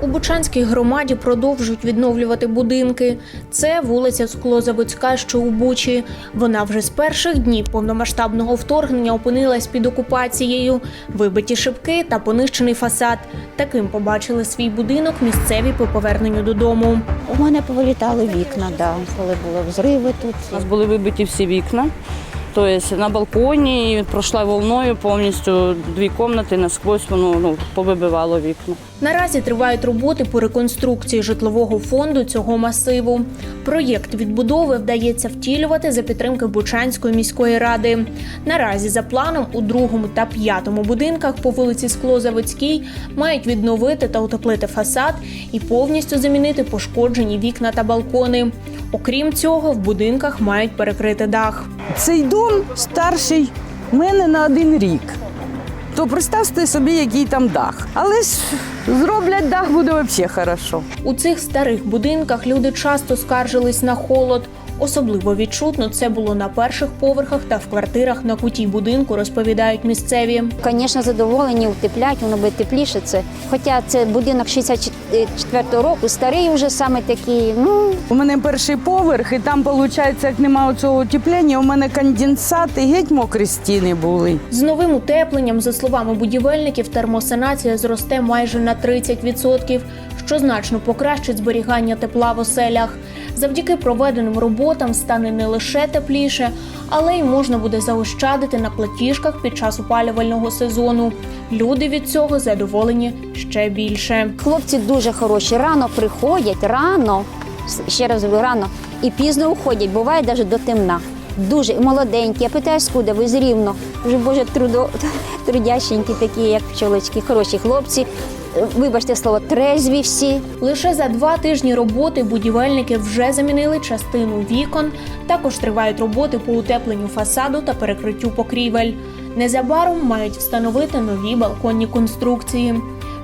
У Бучанській громаді продовжують відновлювати будинки. Це вулиця Склозаводська, що у Бучі. Вона вже з перших днів повномасштабного вторгнення опинилась під окупацією. Вибиті шибки та понищений фасад. Таким побачили свій будинок місцеві по поверненню додому. У мене повилітали вікна, да, коли були взриви тут. У нас були вибиті всі вікна. Тобто на балконі пройшла волною повністю дві кімнати насквозь воно ну, повибивало вікна. Наразі тривають роботи по реконструкції житлового фонду цього масиву. Проєкт відбудови вдається втілювати за підтримки Бучанської міської ради. Наразі за планом у другому та п'ятому будинках по вулиці Склозаводській мають відновити та утеплити фасад і повністю замінити пошкоджені вікна та балкони. Окрім цього, в будинках мають перекрити дах. Цей дом старший в мене на один рік. То представте собі, який там дах. Але ж зроблять дах, буде взагалі хорошо. У цих старих будинках люди часто скаржились на холод. Особливо відчутно це було на перших поверхах та в квартирах на куті будинку, розповідають місцеві. Звісно, задоволені, утеплять, воно буде тепліше. Це. Хоча це будинок 64-го року, старий вже саме такий. Ну, У мене перший поверх, і там, виходить, як немає цього утеплення, у мене конденсат і геть мокрі стіни були. З новим утепленням, за словами будівельників, термосанація зросте майже на 30%, що значно покращить зберігання тепла в оселях. Завдяки проведеним роботам стане не лише тепліше, але й можна буде заощадити на платіжках під час опалювального сезону. Люди від цього задоволені ще більше. хлопці дуже хороші. Рано приходять, рано, ще раз рано, і пізно уходять. Буває навіть до темна. Дуже молоденькі. Я питаю, скуда ви з рівно. Вже боже трудо, трудященькі такі, як пчолочки, хороші хлопці. Вибачте слово, трезві всі. Лише за два тижні роботи будівельники вже замінили частину вікон. Також тривають роботи по утепленню фасаду та перекриттю покрівель. Незабаром мають встановити нові балконні конструкції.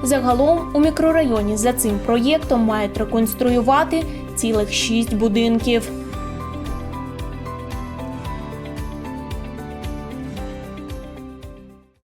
Загалом у мікрорайоні за цим проєктом мають реконструювати цілих шість будинків.